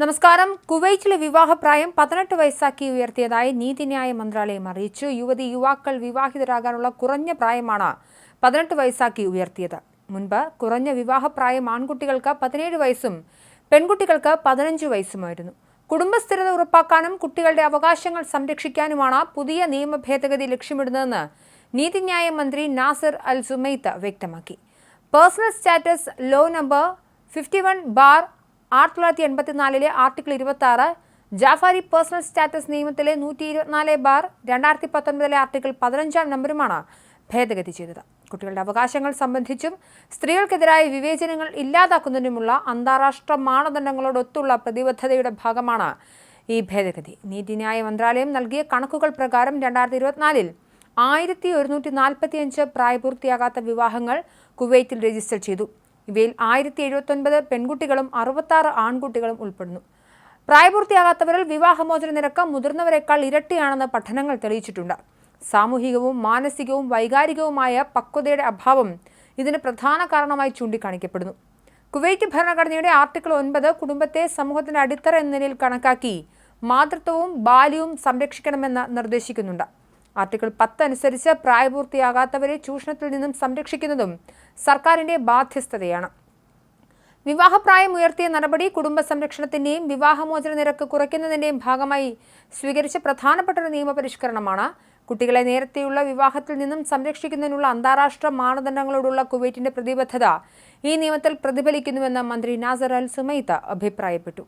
നമസ്കാരം. കുവൈറ്റിലെ വിവാഹപ്രായം പതിനെട്ട് വയസ്സാക്കി ഉയർത്തിയതായി നീതിന്യായ മന്ത്രാലയം അറിയിച്ചു. യുവതി യുവാക്കൾ വിവാഹിതരാകാനുള്ള കുറഞ്ഞ പ്രായമാണ് പതിനെട്ട് വയസ്സാക്കി ഉയർത്തിയത്. മുൻപ് കുറഞ്ഞ വിവാഹപ്രായം ആൺകുട്ടികൾക്ക് പതിനേഴ് വയസ്സും പെൺകുട്ടികൾക്ക് പതിനഞ്ച് വയസ്സുമായിരുന്നു. കുടുംബസ്ഥിരത ഉറപ്പാക്കാനും കുട്ടികളുടെ അവകാശങ്ങൾ സംരക്ഷിക്കാനുമാണ് പുതിയ നിയമ ഭേദഗതി ലക്ഷ്യമിടുന്നതെന്ന് നീതിന്യായ മന്ത്രി നാസർ അൽ സുമൈത്ത് വ്യക്തമാക്കി. Personal status law number fifty one bar ആയിരത്തി തൊള്ളായിരത്തി എൺപത്തിനാലിലെ ആർട്ടിക്കിൾ ഇരുപത്തി ആറ് ജാഫാരി പേഴ്സണൽ സ്റ്റാറ്റസ് നിയമത്തിലെ നൂറ്റി ഇരുപത്തിനാല് ബാർ രണ്ടായിരത്തി പത്തൊൻപതിലെ ആർട്ടിക്കിൾ പതിനഞ്ചാം നമ്പറുമാണ് ഭേദഗതി ചെയ്തത്. കുട്ടികളുടെ അവകാശങ്ങൾ സംബന്ധിച്ചും സ്ത്രീകൾക്കെതിരായ വിവേചനങ്ങൾ ഇല്ലാതാക്കുന്നതിനുമുള്ള അന്താരാഷ്ട്ര മാനദണ്ഡങ്ങളോടൊത്തുള്ള പ്രതിബദ്ധതയുടെ ഭാഗമാണ് ഈ ഭേദഗതി. നീതിന്യായ മന്ത്രാലയം നൽകിയ കണക്കുകൾ പ്രകാരം രണ്ടായിരത്തി ഇരുപത്തിനാലിൽ ആയിരത്തി ഒരുന്നൂറ്റി നാൽപ്പത്തിയഞ്ച് പ്രായപൂർത്തിയാകാത്ത വിവാഹങ്ങൾ കുവൈത്തിൽ രജിസ്റ്റർ ചെയ്തു. ഇവയിൽ ആയിരത്തി എഴുപത്തൊൻപത് പെൺകുട്ടികളും അറുപത്താറ് ആൺകുട്ടികളും ഉൾപ്പെടുന്നു. പ്രായപൂർത്തിയാകാത്തവരിൽ വിവാഹമോചന നിരക്ക് മുതിർന്നവരെക്കാൾ ഇരട്ടിയാണെന്ന് പഠനങ്ങൾ തെളിയിച്ചിട്ടുണ്ട്. സാമൂഹികവും മാനസികവും വൈകാരികവുമായ പക്വതയുടെ അഭാവം ഇതിന് പ്രധാന കാരണമായി ചൂണ്ടിക്കാണിക്കപ്പെടുന്നു. കുവൈറ്റ് ഭരണഘടനയുടെ ആർട്ടിക്കിൾ ഒൻപത് കുടുംബത്തെ സമൂഹത്തിന്റെ അടിത്തറ എന്ന നിലയിൽ കണക്കാക്കി മാതൃത്വവും ബാല്യവും സംരക്ഷിക്കണമെന്ന് നിർദ്ദേശിക്കുന്നുണ്ട്. ആർട്ടിക്കിൾ പത്ത് അനുസരിച്ച് പ്രായപൂർത്തിയാകാത്തവരെ ചൂഷണത്തിൽ നിന്നും സംരക്ഷിക്കുന്നതും സർക്കാരിന്റെ ബാധ്യസ്ഥതയാണ്. വിവാഹപ്രായം ഉയർത്തിയ നടപടി കുടുംബ സംരക്ഷണത്തിന്റെയും വിവാഹമോചന നിരക്ക് കുറയ്ക്കുന്നതിന്റെയും ഭാഗമായി സ്വീകരിച്ച പ്രധാനപ്പെട്ട ഒരു നിയമപരിഷ്കരണമാണ്. കുട്ടികളെ നേരത്തെയുള്ള വിവാഹത്തിൽ നിന്നും സംരക്ഷിക്കുന്നതിനുള്ള അന്താരാഷ്ട്ര മാനദണ്ഡങ്ങളോടുള്ള കുവൈറ്റിന്റെ പ്രതിബദ്ധത ഈ നിയമത്തിൽ പ്രതിഫലിക്കുന്നുവെന്ന് മന്ത്രി നാസർ അൽ സുമൈത്ത അഭിപ്രായപ്പെട്ടു.